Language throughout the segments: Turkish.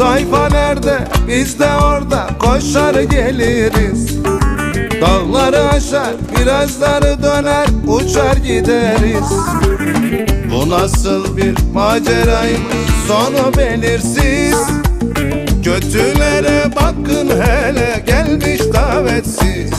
Tayfa nerede? Biz de orada koşar geliriz. Dağları aşar virajları döner uçar gideriz. Bu nasıl bir maceraymış sonu belirsiz. Kötülere bakın hele gelmiş davetsiz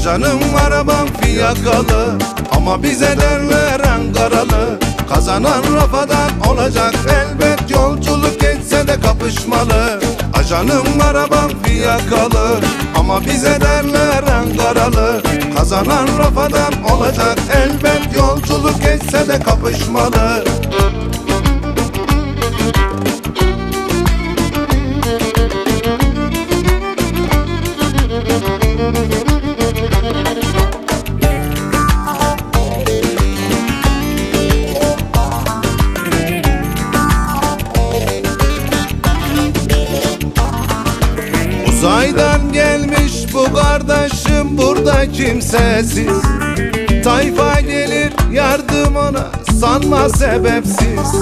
Ajanım arabam fiyakalı. Ama bize derler Ankaralı. Kazanan rafadan olacak elbet. Yolculuk etse de kapışmalı. Ajanım arabam fiyakalı. Ama bize derler Ankaralı. Kazanan rafadan olacak elbet. Yolculuk etse de kapışmalı Uzaydan gelmiş bu kardeşim burada kimsesiz. Tayfa gelir yardım ona sanma sebepsiz.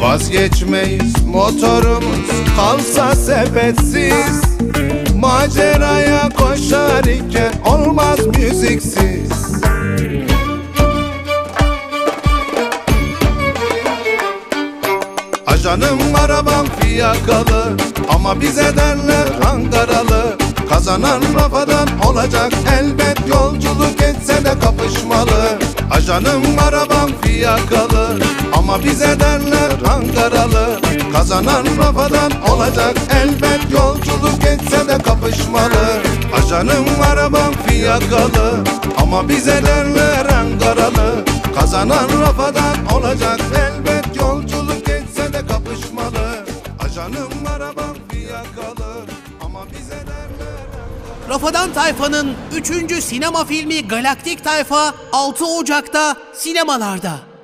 Vazgeçmeyiz motorumuz kalsa sepetsiz Maceraya koşar iken olmaz müziksiz Ajanım arabam fiyakalı Ama bize derler Ankaralı. Kazanan rafadan olacak elbet Yolculuk etse de kapışmalı. Ajanım arabam fiyakalı Ama bize derler Ankaralı. Kazanan rafadan olacak elbet Yolculuk etse de kapışmalı. Ajanım arabam fiyakalı Ama bize derler Ankaralı. Kazanan rafadan Rafadan Tayfa'nın 3. sinema filmi Galaktik Tayfa 6 Ocak'ta sinemalarda.